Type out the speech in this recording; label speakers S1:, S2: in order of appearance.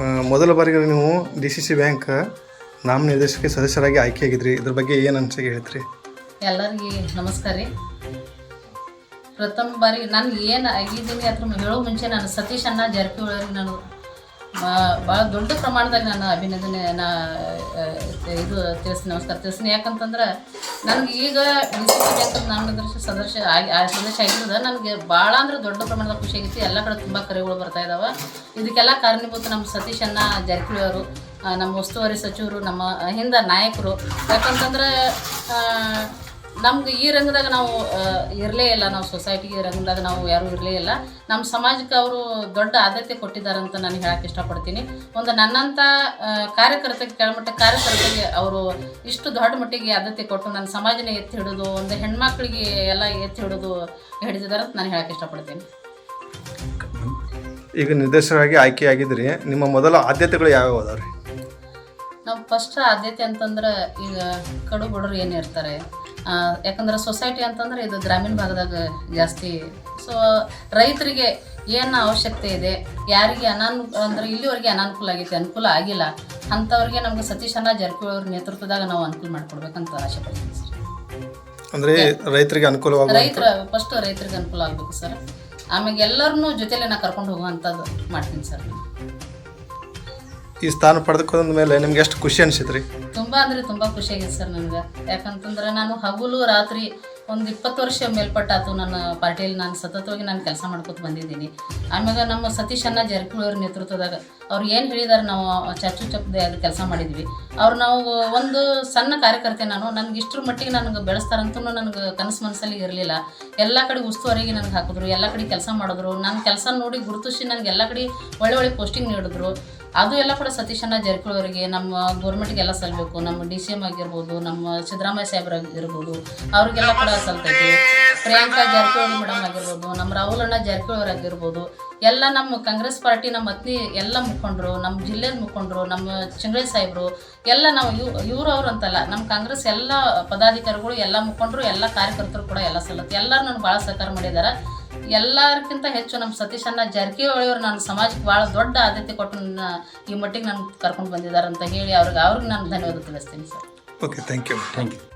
S1: ಮೊದಲ ಬಾರಿಗೆ ನೀವು ಡಿ ಸಿ ಸಿ ಬ್ಯಾಂಕ್ ನಾಮ ನಿರ್ದೇಶಕ ಸದಸ್ಯರಾಗಿ ಆಯ್ಕೆಯಾಗಿದ್ರಿ. ಇದ್ರ ಬಗ್ಗೆ ಏನು ಅನ್ಸಿಗೆ ಹೇಳ್ತೀರಿ?
S2: ಎಲ್ಲರಿಗೆ ನಮಸ್ಕಾರ ರೀ. ಪ್ರಥಮ ಬಾರಿ ನಾನು ಏನು ಆಗಿದ್ದೀನಿ ಅದ್ರ ಹೇಳೋ ಮುಂಚೆ ನಾನು ಸತೀಶ್ ಅಣ್ಣ ಜಾರಕಿಹೊಳಿ ನಾನು ಭಾಳ ದೊಡ್ಡ ಪ್ರಮಾಣದಲ್ಲಿ ನಾನು ಅಭಿನಂದನೆ, ನಾ ಇದು ತಿಳಿಸಿ ನಮಸ್ಕಾರ ತಿಳಿಸ್ತೀನಿ. ಯಾಕಂತಂದ್ರೆ ನನಗೆ ಈಗ ನಾಮನಿರ್ದೇಶ ಸದಸ್ಯ ಆಗಿ ಆ ಸದಸ್ಯ ಆಗಿರೋದು ನನಗೆ ಭಾಳ ಅಂದ್ರೆ ದೊಡ್ಡ ಪ್ರಮಾಣದ ಖುಷಿ ಆಗೈತಿ. ಎಲ್ಲ ಕಡೆ ತುಂಬ ಕರೆಗಳು ಬರ್ತಾ ಇದಾವೆ. ಇದಕ್ಕೆಲ್ಲ ಕಾರಣೀಭೂತ ನಮ್ಮ ಸತೀಶ್ ಅಣ್ಣ ಜಾರಕಿಹೊಳಿ ಅವರು ನಮ್ಮ ಉಸ್ತುವಾರಿ ಸಚಿವರು, ನಮ್ಮ ಹಿಂದ ನಾಯಕರು. ಯಾಕಂತಂದ್ರೆ ನಮ್ಗೆ ಈ ರಂಗದಾಗ ನಾವು ಇರಲೇ ಇಲ್ಲ ನಾವು ಸೊಸೈಟಿಗೆ ರಂಗದಾಗ ನಾವು ಯಾರು ಇರಲೇ ಇಲ್ಲ. ನಮ್ಮ ಸಮಾಜಕ್ಕೆ ಅವರು ದೊಡ್ಡ ಆದ್ಯತೆ ಕೊಟ್ಟಿದ್ದಾರೆ ಅಂತ ನಾನು ಹೇಳಕ್ಕೆ ಇಷ್ಟಪಡ್ತೀನಿ. ಒಂದು ನನ್ನಂಥ ಕಾರ್ಯಕರ್ತಕ್ಕೆ ಕೆಳಮಟ್ಟ ಕಾರ್ಯಕರ್ತರಿಗೆ ಅವರು ಇಷ್ಟು ದೊಡ್ಡ ಮಟ್ಟಿಗೆ ಆದ್ಯತೆ ಕೊಟ್ಟು ನನ್ನ ಸಮಾಜನ ಎತ್ತಿ ಹಿಡಿದು ಒಂದು ಹೆಣ್ಮಕ್ಳಿಗೆ ಎಲ್ಲ ಎತ್ತಿ ಹಿಡಿದು ಹಿಡಿದಿದ್ದಾರೆ ಅಂತ ನಾನು ಹೇಳಕ್ಕೆ ಇಷ್ಟಪಡ್ತೀನಿ.
S1: ಈಗ ನಿರ್ದೇಶಕರಾಗಿ ಆಯ್ಕೆಯಾಗಿದ್ರಿ ನಿಮ್ಮ ಮೊದಲ ಆದ್ಯತೆಗಳು ಯಾವ್ಯಾವ ಅದಾವ್ರಿ?
S2: ನಾವು ಫಸ್ಟ್ ಆದ್ಯತೆ ಅಂತಂದ್ರೆ ಈಗ ಕಡು ಬಡವರು ಏನು ಇರ್ತಾರೆ ಆ, ಯಾಕಂದ್ರೆ ಸೊಸೈಟಿ ಅಂತಂದ್ರೆ ಇದು ಗ್ರಾಮೀಣ ಭಾಗದಾಗ ಜಾಸ್ತಿ. ಸೊ ರೈತರಿಗೆ ಏನು ಅವಶ್ಯಕತೆ ಇದೆ? ಯಾರಿಗೆ ಅನಾನು ಅಂದ್ರೆ ಇಲ್ಲಿವರೆಗೆ ಅನಾನುಕೂಲ ಆಗೈತೆ ಅನುಕೂಲ ಆಗಿಲ್ಲ. ಅಂಥವ್ರಿಗೆ ನಮ್ಗೆ ಸತೀಶ್ ಅಣ್ಣ ಜಾರಕಿಹೊಳಿ ಅವ್ರ ನೇತೃತ್ವದಾಗ ನಾವು ಅನುಕೂಲ ಮಾಡ್ಕೊಡ್ಬೇಕಂತ ಆಶೆ ಪಡ್ತೀನಿ ಸರ್.
S1: ಅಂದರೆ ರೈತರಿಗೆ ಅನುಕೂಲ
S2: ರೈತರ ಫಸ್ಟ್ ರೈತರಿಗೆ ಅನುಕೂಲ ಆಗಬೇಕು ಸರ್. ಆಮೇಲೆ ಎಲ್ಲರನ್ನೂ ಜೊತೆಲೆ ನಾ ಕರ್ಕೊಂಡು ಹೋಗುವಂಥದ್ದು ಮಾಡ್ತೀನಿ ಸರ್.
S1: ಈ ಸ್ಥಾನ ಪಡೆದುಕೊಂಡ ಮೇಲೆ ನಿಮ್ಗೆ ಎಷ್ಟು ಖುಷಿ ಅನಿಸಿತ್ರಿ?
S2: ತುಂಬಾ ಅಂದ್ರೆ ತುಂಬಾ ಖುಷಿ ಖುಷಿಯಾಗಿದೆ ಸರ್ ನನಗೆ. ಯಾಕಂತಂದ್ರೆ ನಾನು ಹಗಲು ರಾತ್ರಿ ಒಂದು ಇಪ್ಪತ್ತು ವರ್ಷ ಮೇಲ್ಪಟ್ಟಾತು ನನ್ನ ಪಾರ್ಟಿಯಲ್ಲಿ ನಾನು ಸತತವಾಗಿ ನಾನು ಕೆಲಸ ಮಾಡ್ಕೊತ ಬಂದಿದ್ದೀನಿ. ಆಮ್ಯಾಗ ನಮ್ಮ ಸತೀಶ್ ಅನ್ನ ಜಾರಕಿಹೊಳಿ ನೇತೃತ್ವದಾಗ ಅವ್ರು ಏನು ಹೇಳಿದಾರೆ ನಾವು ಚಾಚು ಚಪ್ಪದೆ ಅದು ಕೆಲಸ ಮಾಡಿದ್ವಿ. ಅವ್ರು ನಾವು ಒಂದು ಸಣ್ಣ ಕಾರ್ಯಕರ್ತೆ ನಾನು, ನನಗೆ ಇಷ್ಟರ ಮಟ್ಟಿಗೆ ನನಗೆ ಬೆಳೆಸ್ತಾರಂತೂ ನನಗೆ ಕನಸು ಮನಸ್ಸಲ್ಲಿ ಇರಲಿಲ್ಲ. ಎಲ್ಲ ಕಡೆ ಉಸ್ತುವಾರಿಗೆ ನನಗೆ ಹಾಕಿದ್ರು, ಎಲ್ಲ ಕಡೆ ಕೆಲಸ ಮಾಡಿದ್ರು. ನನ್ನ ಕೆಲಸ ನೋಡಿ ಗುರುತಿಸಿ ನನಗೆ ಎಲ್ಲ ಕಡೆ ಒಳ್ಳೆ ಒಳ್ಳೆ ಪೋಸ್ಟಿಂಗ್ ನೀಡಿದ್ರು. ಅದು ಎಲ್ಲ ಕೂಡ ಸತೀಶಣ್ಣ ಜಾರಕಿಹೊಳಿ ಅವರಿಗೆ, ನಮ್ಮ ಗೌರ್ಮೆಂಟ್ಗೆಲ್ಲ ಸಲ್ಲಬೇಕು ನಮ್ಮ ಡಿ ಸಿ ಎಂ ಆಗಿರ್ಬೋದು, ನಮ್ಮ ಸಿದ್ದರಾಮಯ್ಯ ಸಾಹೇಬ್ರಾಗಿರ್ಬೋದು ಅವ್ರಿಗೆಲ್ಲ ಕೂಡ ಸಲ್ತೈತಿ. ಪ್ರಿಯಾಂಕಾ ಜಾರಕಿಹೊಳಿ ಮೇಡಮ್ ಆಗಿರ್ಬೋದು, ನಮ್ಮ ರಾಹುಲ್ ಅಣ್ಣ ಜಾರಕಿಹೊಳಿ ಆಗಿರ್ಬೋದು, ಎಲ್ಲ ನಮ್ಮ ಕಾಂಗ್ರೆಸ್ ಪಾರ್ಟಿ ನಮ್ಮ ಅತ್ನಿ ಎಲ್ಲ ಮುಖಂಡರು, ನಮ್ಮ ಜಿಲ್ಲೆಯ ಮುಖಂಡರು, ನಮ್ಮ ಚಿಂಗ್ಳೆ ಸಾಹೇಬರು, ಎಲ್ಲ ನಾವು ಇವ್ ಇವ್ರು ಅವ್ರು ಅಂತಲ್ಲ, ನಮ್ಮ ಕಾಂಗ್ರೆಸ್ ಎಲ್ಲ ಪದಾಧಿಕಾರಿಗಳು, ಎಲ್ಲ ಮುಖಂಡರು, ಎಲ್ಲ ಕಾರ್ಯಕರ್ತರು ಕೂಡ ಎಲ್ಲ ಸಲ್ಲತ್ತೆ. ಎಲ್ಲರೂ ನನಗೆ ಭಾಳ ಸಹಕಾರ ಮಾಡಿದ್ದಾರೆ ಎಲ್ಲರಿಗಿಂತ ಹೆಚ್ಚು ನಮ್ಮ ಸತೀಶ್ ಅಣ್ಣ ಅವರು ನನ್ನ ಸಮಾಜಕ್ಕೆ ಭಾಳ ದೊಡ್ಡ ಆದ್ಯತೆ ಕೊಟ್ಟು ನನ್ನ, ಈ ಮಟ್ಟಿಗೆ ನಾನು ಕರ್ಕೊಂಡು ಬಂದಿದ್ದಾರೆ ಅಂತ ಹೇಳಿ ಅವ್ರಿಗೆ ಅವ್ರಿಗೆ ನಾನು ಧನ್ಯವಾದ ತಿಳಿಸ್ತೀನಿ sir.
S1: Okay thank you
S3: thank you